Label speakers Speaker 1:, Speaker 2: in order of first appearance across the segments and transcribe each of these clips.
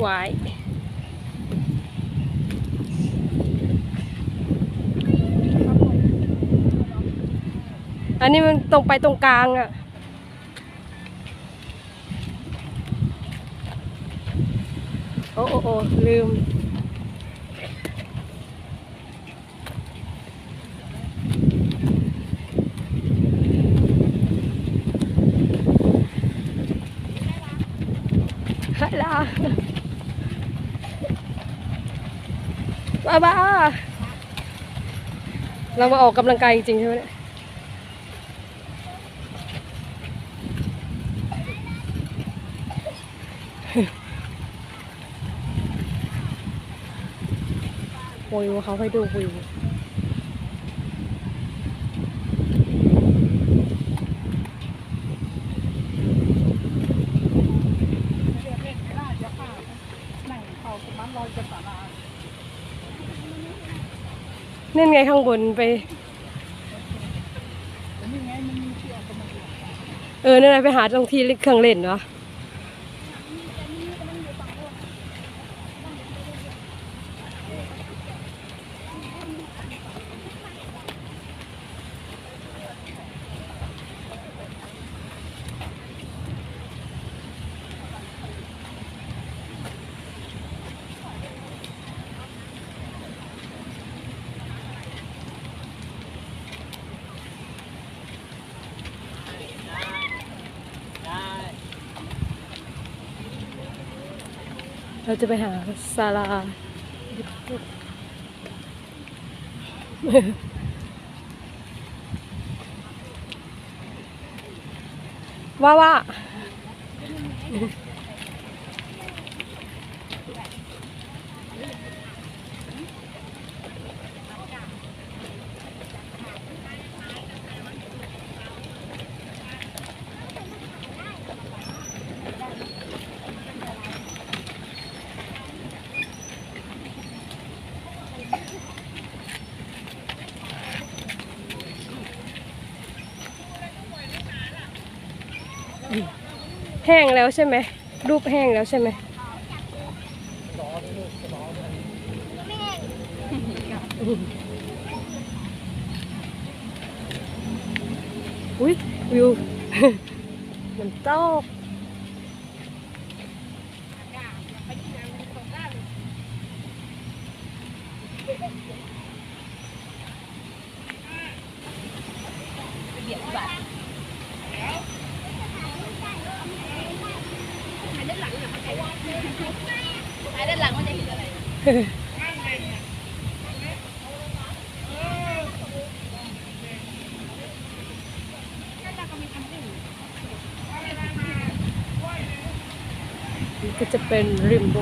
Speaker 1: หวายอันนี้มันตรงไปตรงกลางอะ่ะ โอ้โอโอลืมฮัลโหล บ้าบ้าเรามาออกกำลังกายจริงๆใช่ไหมเนี่ยวิวเขาให้ดูวิว นี่ไงข้างบนไป เออ นั่นไงไปหาตรงที่เครื่องเล่นเนาะ เราจะไปหาซาลาว่าว่า แห้งแล้วใช่ไหมรูปแห้งแล้วใช่ไหมอุ้ยวิวมันตก ก็จะเป็นริมโบ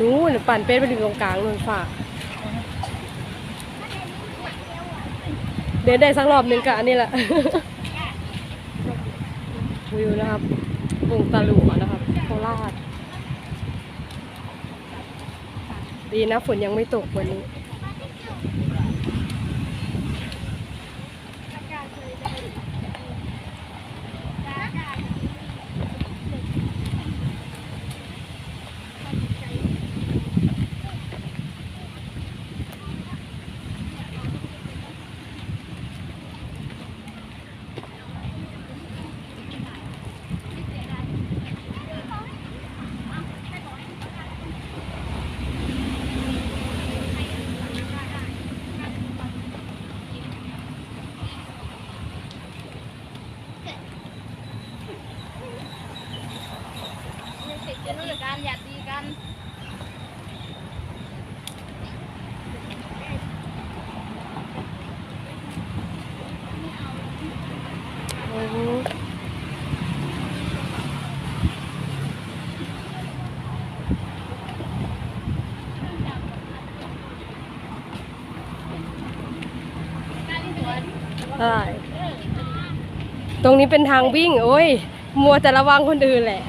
Speaker 1: นู้นปั่นเป็นไปถึงตรงกลางนู่นฝ่าเดินได้สักรอบหนึ่งกะอันนี้แหละวิวนะครับวงตาหลัวนะครับโคราช ดีนะฝนยังไม่ตกวันนี้
Speaker 2: ต
Speaker 1: รงนี้เป็นทางวิ่ง โอ้ย มัวแต่ระวังคนอื่นแหละ
Speaker 2: เ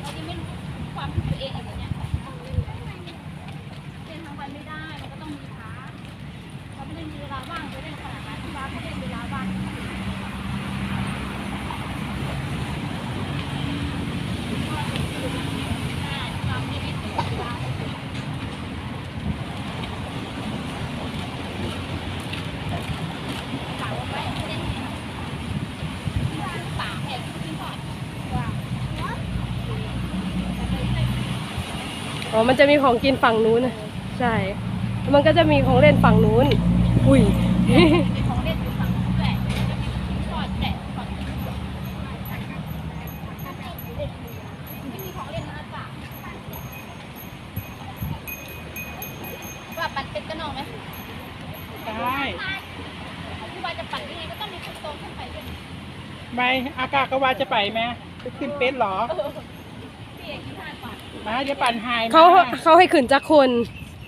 Speaker 2: เรา
Speaker 1: ยังไม่รู้ความคิดตัวเองอะไรแบบเนี้ยเล่นทั้งวันไม่ได้ มันก็ต้องมีพักเราไม่ได้มีเวลาว่างไปเล่นขนาดนั้นที่ร้านก็เล่นเวลาว่าง
Speaker 2: อ๋อ มันจะมีของกินฝั่งนู้นนะใช่แล้วมันก็จะมีของเล่นฝั่งนู้น อุ้ย
Speaker 1: มีของเล่นอยู่ฝั่งนู้นด้วยทอดแกะฝั่งนี้ไม่มีของเล่นนะจ๊ะว่าปั่นเป็นกระนองไหม
Speaker 3: ได้
Speaker 1: ที่ว่าจะปั่นยังไงก็ต้องมีคนโตขึ้นไปด้วย
Speaker 3: ไปอากาศก็ว่าจะไปไหมไปขึ้นเป็ดเหรอ
Speaker 1: พี่เอกที่ห้าปั่น
Speaker 3: มาจะปั่นไฮมา
Speaker 2: เขาเขาให้ขึ้นจักคน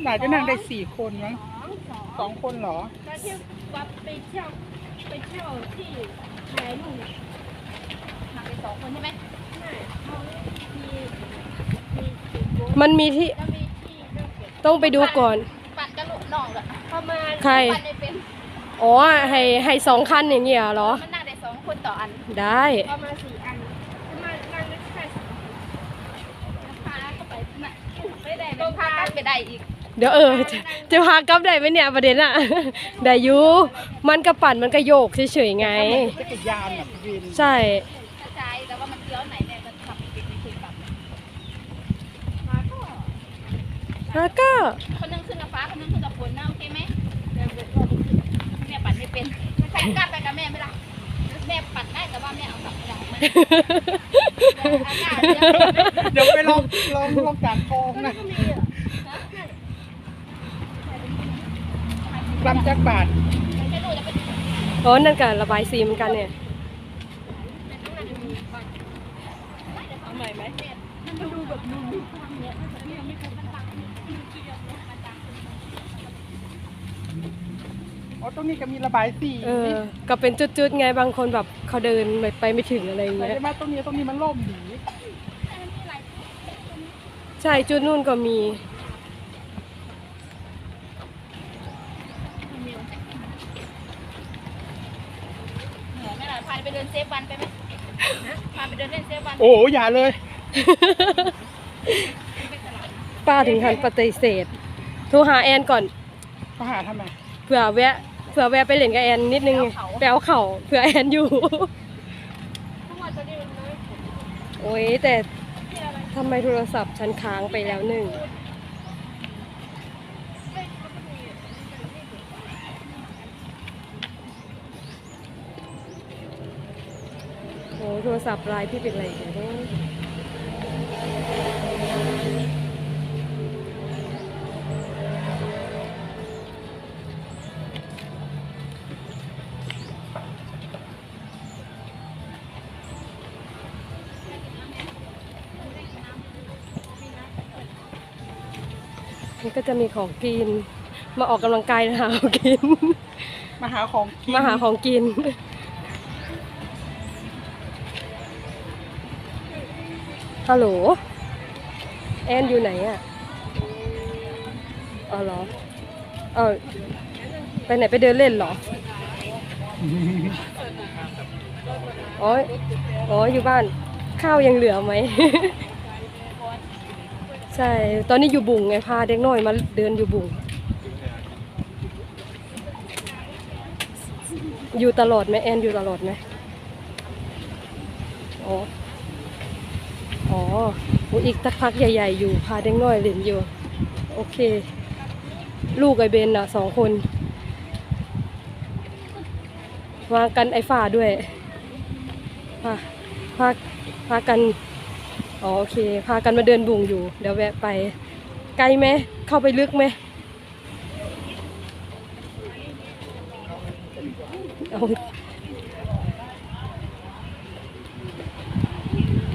Speaker 3: น่าจะนั่งได้สี่คนมั้ง
Speaker 1: สองสอง
Speaker 3: สองคนเหรอ
Speaker 1: แล้วเที่ยวว่าไปเที่ยวไปเที่ยวที่ไหนนู่นน่ะหนักไปสองคนใช่ไหมใช่เขามีมีสี่คน
Speaker 2: มันมีที่
Speaker 1: แล้วมีที่เรื่องเก็บ
Speaker 2: ต้องไปดูก่อน
Speaker 1: ปั่นกระโหลกน่องอะประมาณ
Speaker 2: ใคร
Speaker 1: ปั่นได้เป็น
Speaker 2: อ๋อให้ให้สองคันอย่างเงี้ยเหรอ
Speaker 1: มันนั่งได้สองคนต่ออัน
Speaker 2: ได้
Speaker 1: ประมาณสี่อันประมาณนั่งได้แค่สองคนพาเข้าไปน่ะไม่ได้ต้องพากัน ไปได้อีก
Speaker 2: เดี๋ยวเออจะจะพากลับได้ไหมเนี่ยประเด็นอะ ได้อยูมันก็ปั่นมันก็โยกเฉยๆไง
Speaker 3: จักรยานแบบวิน
Speaker 2: ใช่
Speaker 1: กระจายแต่ว่ามันเลี้ยวไหนเนี่ยมันขับไปไม่เคยกลับมาก็
Speaker 2: แล้วก็
Speaker 1: คนนึงขึ้นกับฟ้าคนนึงขึ้นกับฝนนะโอเคไหมเดี๋ยวเดี๋ยวเราไปขึ้นแม่ปั่นไม่เป็นใครกล้าไปกับแม่ไม่ได้แม่ปั่นได้แต่ว่าแม่เอากลับไม่ได้มันเดี๋ยวอากาศเดี๋ยว
Speaker 3: เดี๋ยวไปลองลองลองจากคลองนะลำจักรบาท
Speaker 1: ไม่รู้จะเป็น
Speaker 2: อ๋อนั่นกันระบายสีเหมือนกันเนี่ย
Speaker 1: เอาใหม่ไหมมันดูแบบดูมีความเนี้ยถ้าจะเนี่ยไม่เคยมันตังมันเกี่ยวเนี่ยมันตัง
Speaker 3: อ๋อตรงนี้ก็มีระบายสี
Speaker 2: เออ ก็เป็นจุดๆไงบางคนแบบเขาเดินไปไปไม่ถึงอะไรอย่าง
Speaker 3: แต่
Speaker 2: เงี้ย
Speaker 3: ว่าตรงนี้ตรงนี้มันล่มดี
Speaker 2: ใช่จุดนู่นก็มี
Speaker 1: นื่อยไหมล่ะพาไปเดินเซฟวันไปไหมพาไปเดินเล่นเซฟวัน
Speaker 3: โอ้อย่าเลย
Speaker 2: ป้าถึงขั้นปฏิเสธ โทรหาแอนก่อน
Speaker 3: มาหาทำไม
Speaker 2: เผื่อแวะ เผื่อแวะไปเล่นกับแอนนิดนึงไปเอาเข่าเผื่อแอนอยู่
Speaker 1: ทั้งวันจะได้มันน้อย
Speaker 2: โอ้ยแต่ทำไมโทรศัพท์ฉันค้างไปแล้วหนึ่งโอ้ โทรศัพท์ไลน์พี่เป็นอะไรกันเนี่ยมันก็จะมีของกิน มาออกกำลังกายหาของกิน
Speaker 3: มาหาของกิน
Speaker 2: มาหาของกิน ฮัลโหล แอนอยู่ไหนอะอ๋อเหรอเออไปไหนไปเดินเล่นเหรอ อ๋อ อ๋อ อยู่บ้าน ข้าวยังเหลือไหม ใช่ ตอนนี้อยู่บุงไง พาเด็กน้อยมาเดินอยู่บุง อยู่ตลอดไหมแอนอยู่ตลอดไหมอ๋อ อ๋อีกสักพักใหญ่ ๆ อยู่พาเด็กน้อยเล่นอยู่ โอเค ลูกไอเบนน่ะสองคนวางกันไอฝ่าด้วยพาพาพากันอ๋อโอเค พากันมาเดินบุงอยู่ เดี๋ยวแวะไป ไกลไหมเข้าไปลึกไหม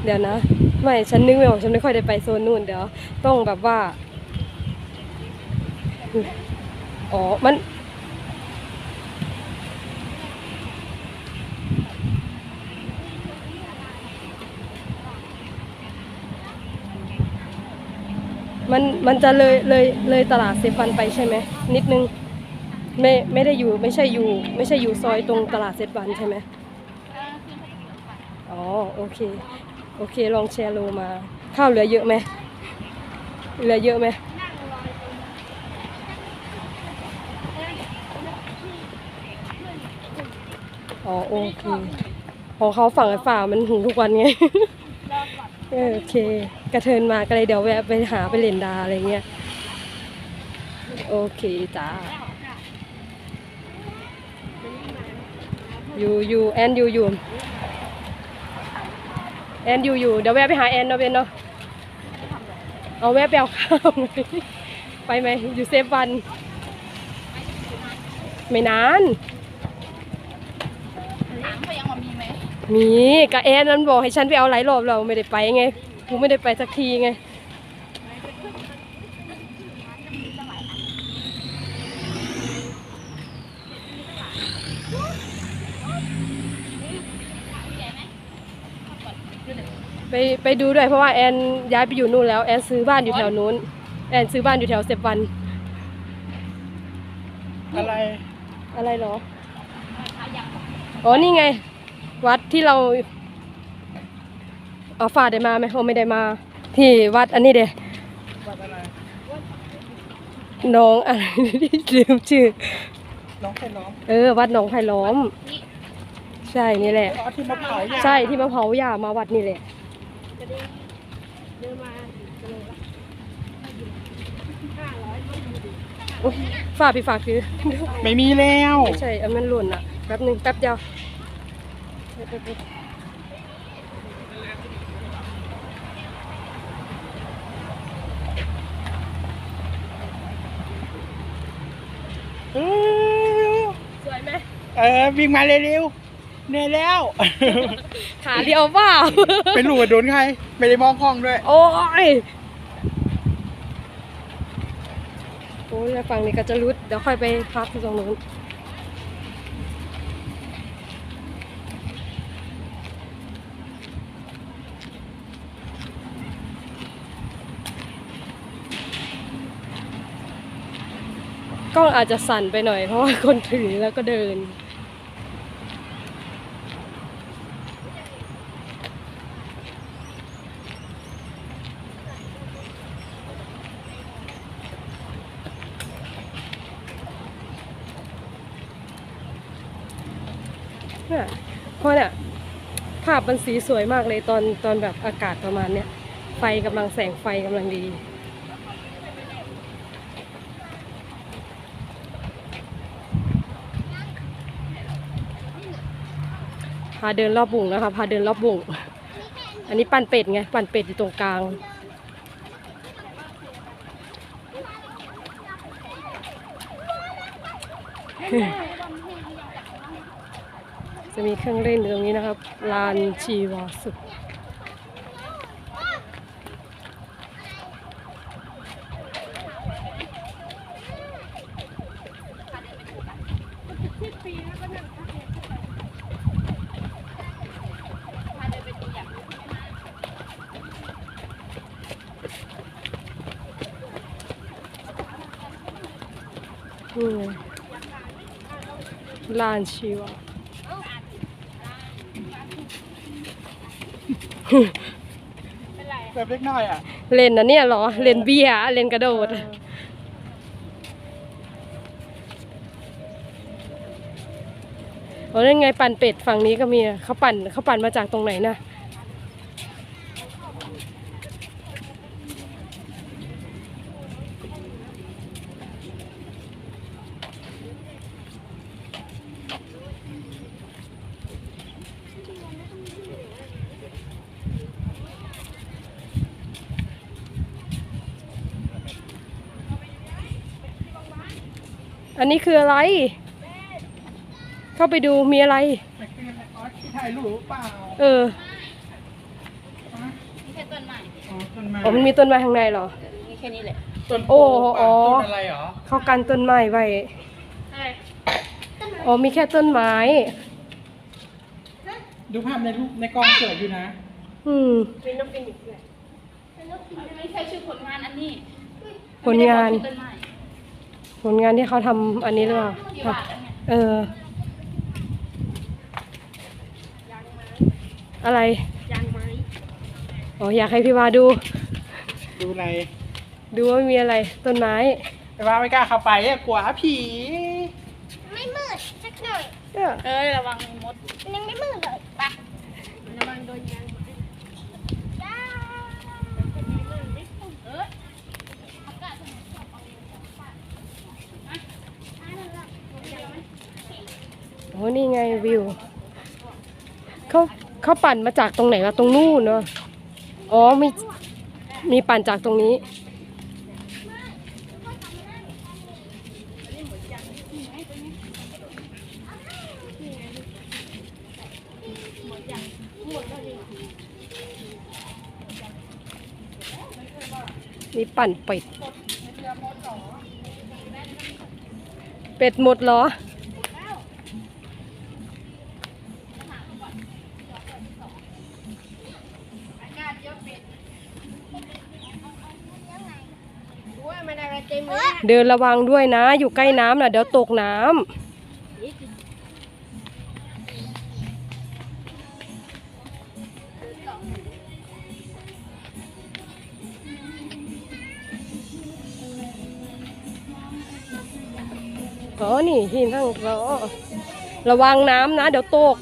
Speaker 2: เดี๋ยวนะ ไม่ฉันนึกไม่ออกฉันไม่ค่อยได้ไปโซนนู่นเดี๋ยวต้องแบบว่า อ๋อ มัน มันมันจะเลยเลยเลยตลาดเซฟันไปใช่ไหมนิดนึงไม่ไม่ได้อยู่ไม่ใช่อยู่ ไม่ใช่อยู่ซอยตรงตลาดเซฟันใช่ไหมอ๋อโอเค โอเคลองแชร์โลมา ข้าวเหลือเยอะไหมเหลือเยอะไหมอ๋อโอเคของเขาฝั่งไอ้ฝ่ามันหุงทุกวันไงโอเค กระเทินมาก็เลยเดี๋ยวแวะไปหาไปเล่นดาอะไรเงี้ย โอเคจ้าอยู่อยู่แอนอยู่อยู่ อนอยู่อยู่เดี๋ยวแวะไปหาแอนเนาะเบนเนาะเอาแวะไปเอาข้าวไหมไปไหมอยู่เซฟวันไม่นาน
Speaker 1: ถามเขายังว่ามีไหม
Speaker 2: มีกะแอนมันบอกให้ฉันไปเอาหลายรอบเราไม่ได้ไปไงกูไม่ได้ไปสักทีไง ไปไปดูด้วยเพราะว่าแอนย้ายไปอยู่นู่นแล้วแอนซื้อบ้านอยู่แถวนู้น แอนซื้อบ้านอยู่แถวเซฟวัน
Speaker 3: อะไร
Speaker 2: อะไรเหรอ อ๋อนี่ไง วัดที่เราเอาฝาได้มาไหมเขาไม่ได้มา ที่วัดอันนี้เด้
Speaker 3: วัดอะไร
Speaker 2: น้องอะไรลืมชื่อ
Speaker 3: น้องแค่น้อง
Speaker 2: เออ วัดหนองไผ่ล้อม ใช่นี่แหละ
Speaker 3: อ๋อที่มาเผาย่า
Speaker 2: ใช่ที่มาเผาหญ้ามาวัดนี่แหละ โอ๊ยฝากพี่ฝากคือ
Speaker 3: ไม่มีแล้ว
Speaker 2: ไม่ใช่อันมันหล่นอะแป๊บหนึ่งแป๊บเดียว
Speaker 3: เออ
Speaker 2: สวยไหม
Speaker 3: เออวิ่งมาเร็วๆ เหนื่อยแล้ว
Speaker 2: ขาเดียวเปล่า
Speaker 3: เป็นหลูโดนใคร ไม่ได้มองกล้องด้วย
Speaker 2: โอ้ยโอ้ยแล้วฝั่งนี้ก็จะรุด เดี๋ยวค่อยไปพักที่ตรงนู้นกล้องอาจจะสั่นไปหน่อยเพราะว่าคนถือแล้วก็เดิน เนี่ยเพราะเนี่ยภาพ มันสีสวยมากเลยตอนตอนแบบอากาศประมาณเนี้ย ไฟกำลังแสงไฟกำลังดี พาเดินรอบบุ่งนะคะ พาเดินรอบบุ่งอันนี้ปั่นเป็ดไง ปั่นเป็ดอยู่ตรงกลาง จะมีเครื่องเล่นอยู่ตรงนี้นะครับ ลานชีวาสุขลานชีวา
Speaker 3: แบบเล็กน้อยอะ
Speaker 2: เล่นนะเนี่ยเหรอ เล่นเบียร์เล่นกระโดด โอ้นั่นไงปั่นเป็ดฝั่งนี้ก็มีอะเขาปั่นเขาปั่นมาจากตรงไหนนะ อันนี้คืออะไร เข้าไปดูมีอะไร
Speaker 3: ไปขึ้นอ๋อที่ถ่ายรูปเปล่า
Speaker 2: เออ
Speaker 1: ไม่ใช่ตัว
Speaker 3: ไม้
Speaker 2: อ๋อมันมีต้นไม้ข้างในเหรอ
Speaker 1: มีแค่นี้แหละ
Speaker 3: ต้น
Speaker 2: โอ้
Speaker 3: โอ้
Speaker 2: อ๋อ
Speaker 3: ต้นอะไรเหรอ
Speaker 2: เขากันต้นไม้ไว้
Speaker 1: อะไร
Speaker 2: อ๋อมีแค่ต้นไม้
Speaker 3: ดูภาพในรูปในกล้องสวยอยู่นะ
Speaker 2: อืม
Speaker 1: ไม่ใช่ชื่อผลงานอันนี้
Speaker 2: ผลงาน
Speaker 1: ไม่ได้บอกชื่อต้นไม้
Speaker 2: ผลงานที่เขาทำอันนี้หรือเปล่า
Speaker 1: ที่ว่าแล้วไง
Speaker 2: เออ อะไร
Speaker 1: ยางไม้
Speaker 2: อ๋ออยากให้พี่วาดู
Speaker 3: ดูอะไร
Speaker 2: ดูว่ามีอะไรต้นไม้
Speaker 3: แต่ว่าไม่กล้าเข้าไปอะกลัวผี
Speaker 4: ไม่มืดสักหน่อย
Speaker 2: เนี่ย
Speaker 1: เอ้ยระวังมด
Speaker 4: มันยังไม่มืดเลยปะ
Speaker 1: ระวังโดนยางไม้
Speaker 4: จ้า
Speaker 1: เอออากาศมันชอบเอาเองของฝากอะอะนั่นแหละเดี๋ยวไหม
Speaker 2: โอ้นี่ ไงวิวเขาเขาปั่นมาจากตรงไหนวะตรงนู่นเนาะอ๋อมีมีปั่นจากตรงนี้ มีปั่นเป็ด เป็ดหมดเหรอ
Speaker 4: เดิ
Speaker 2: นระวังด้วยนะ อยู่ใกล้น้ำนะเดี๋ยวตกน้ำอ๋อนี่ที่นั่งรอระวังน้ำนะ เดี๋ยว
Speaker 3: ตก